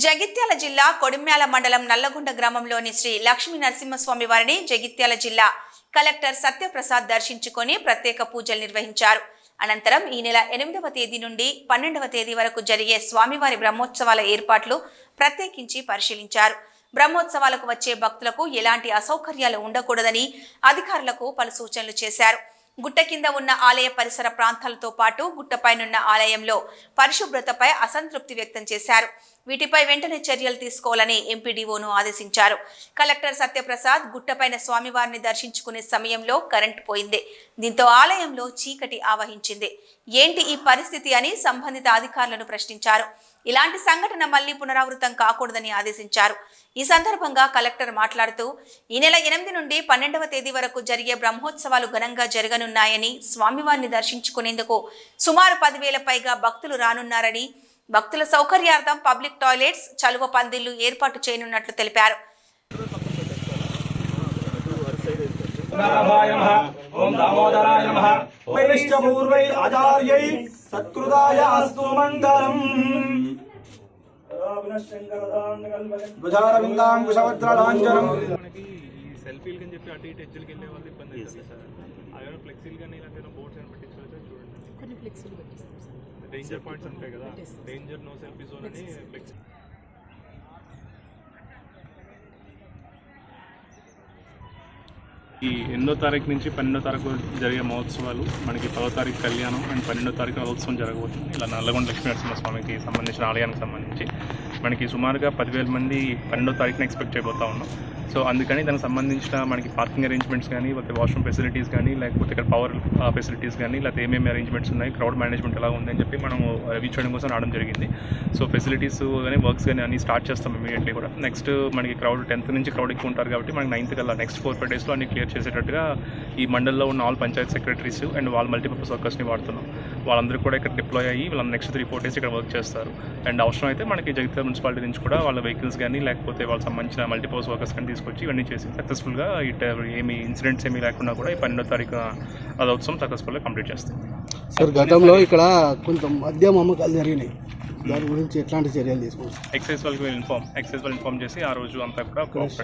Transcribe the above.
జగిత్యాల జిల్లా కొడిమ్యాల మండలం నల్లగొండ గ్రామంలోని శ్రీ లక్ష్మీ నరసింహస్వామి వారిని జగిత్యాల జిల్లా కలెక్టర్ సత్యప్రసాద్ దర్శించుకొని ప్రత్యేక పూజలు నిర్వహించారు. అనంతరం ఈ నెల ఎనిమిదవ తేదీ నుండి పన్నెండవ తేదీ వరకు జరిగే స్వామివారి బ్రహ్మోత్సవాల ఏర్పాట్లు ప్రత్యేకించి పరిశీలించారు. బ్రహ్మోత్సవాలకు వచ్చే భక్తులకు ఎలాంటి అసౌకర్యాలు ఉండకూడదని అధికారులకు పలు సూచనలు చేశారు. గుట్ట కింద ఉన్న ఆలయ పరిసర ప్రాంతాలతో పాటు గుట్టపైనున్న ఆలయంలో పరిశుభ్రతపై అసంతృప్తి వ్యక్తం చేశారు. వీటిపై వెంటనే చర్యలు తీసుకోవాలని ఎంపీడీఓను ఆదేశించారు. కలెక్టర్ సత్యప్రసాద్ గుట్టపైన స్వామివారిని దర్శించుకునే సమయంలో కరెంటు పోయింది. దీంతో ఆలయంలో చీకటి ఆవహించింది. ఏంటి ఈ పరిస్థితి అని సంబంధిత అధికారులను ప్రశ్నించారు. ఇలాంటి సంఘటన మళ్ళీ పునరావృతం కాకూడదని ఆదేశించారు. ఈ సందర్భంగా కలెక్టర్ మాట్లాడుతూ ఈ నెల ఎనిమిది నుండి పన్నెండవ తేదీ వరకు జరిగే బ్రహ్మోత్సవాలు ఘనంగా జరగనున్నాయని స్వామివారిని దర్శించుకునేందుకు సుమారు పదివేల పైగా భక్తులు రానున్నారని భక్తుల సౌకర్యార్థం పబ్లిక్ టాయిలెట్స్ చలువ పందిళ్ళు ఏర్పాటు చేయనున్నట్లు తెలిపారు. నాభాయ నమః. ఓం దామోదరాయ నమః. వైశ్చ పూర్వై ఆచార్యై సత్కృతాయ అస్తు మంగళం. ధ్వజారవిందాంకుశవత్రలాంఛనం మనకి ఈ సెల్ఫీలు అని చెప్పి అటు ఇటు ఎడ్జ్లకి వెళ్ళే వాళ్ళు ఇబ్బంది అవుతుంది సార్. అదే ఫ్లెక్సీలు కానీ ఇలాంటి బోర్డ్స్ అని పెట్టించాలి చూడండి. కొన్ని ఫ్లెక్సీలు పెట్టిస్తాం సార్. డేంజర్ పాయింట్స్ ఉంటాయి కదా. డేంజర్ నో సెల్ఫీ జోన్ అని ఫ్లెక్సీ ఈ ఎనిమిదో తారీఖు నుంచి పన్నెండో తారీఖు జరిగే మహోత్సవాలు మనకి పదో తారీఖు కళ్యాణం అండ్ పన్నెండో తారీఖు రథోత్సవం జరగబోతుంది. ఇలా నల్లగొండ లక్ష్మీ నరసింహస్వామికి సంబంధించిన ఆలయానికి సంబంధించి మనకి సుమారుగా పదివేల మంది పన్నెండో తారీఖున ఎక్స్పెక్ట్ చేయబోతా ఉన్నాం. సో అందుకని దానికి సంబంధించిన మనకి పార్కింగ్ అరేంజ్మెంట్స్ కానీ లేకపోతే వాష్రూమ్ ఫెసిలిటీస్ కానీ లేకపోతే ఇక్కడ పవర్ ఫెసిలిటీస్ కానీ లేకపోతే ఏమేమి అరేంజ్మెంట్స్ ఉన్నాయి క్రౌడ్ మేనేజ్మెంట్ ఎలా ఉందని చెప్పి మనం రివ్యూ చేయడం కోసం రావడం జరిగింది. సో ఫెసిలిటీస్ కానీ వర్క్స్ కానీ అన్ని స్టార్ట్ చేస్తాం ఇమీడియట్లీ కూడా. నెక్స్ట్ మనకి క్రౌడ్ టెన్త్ నుంచి క్రౌడ్ ఎక్కువ ఉంటారు కాబట్టి మనకి నైన్త్ కల్లా నెక్స్ట్ ఫోర్ ఫైవ్ డేస్లో అన్ని క్లియర్ చేసేటట్టుగా ఈ మండల్లో ఉన్న ఆల్ పంచాయత్ సెక్రటరీస్ అండ్ వాళ్ళ మల్టీపర్పస్ వర్కర్స్ని వాడుతున్నాం. వాళ్ళందరూ కూడా ఇక్కడ డిప్లాయ్ అయ్యి వాళ్ళ నెక్స్ట్ త్రీ ఫోర్ డేస్ ఇక్కడ వర్క్ చేస్తారు. అండ్ అవసరం అయితే మనకి జగిత్యాల మున్సిపాలిటీ నుంచి కూడా వాళ్ళ వెహికల్స్ కానీ లేకపోతే వాళ్ళకి సంబంధించిన మల్టీపర్పస్ వర్కర్స్ కానీ తీసుకొచ్చి ఇవన్నీ చేసి సక్సెస్ఫుల్గా ఇట్ ఏమి ఇన్సిడెంట్స్ ఏమీ లేకుండా కూడా ఈ పన్నెండో తారీఖు రథోత్సవం సక్సెస్ఫుల్గా కంప్లీట్ చేస్తాం. సార్ గతంలో ఇక్కడ కొంత మద్యం అమ్మకాలు జరిగినాయి. దాని గురించి ఎట్లాంటి చర్యలు తీసుకుంటారు ఎక్సైజ్ వాళ్ళకి ఇన్ఫామ్ ఎక్సైజ్ వాళ్ళు ఇన్ఫామ్ చేసి ఆ రోజు అంతా కూడా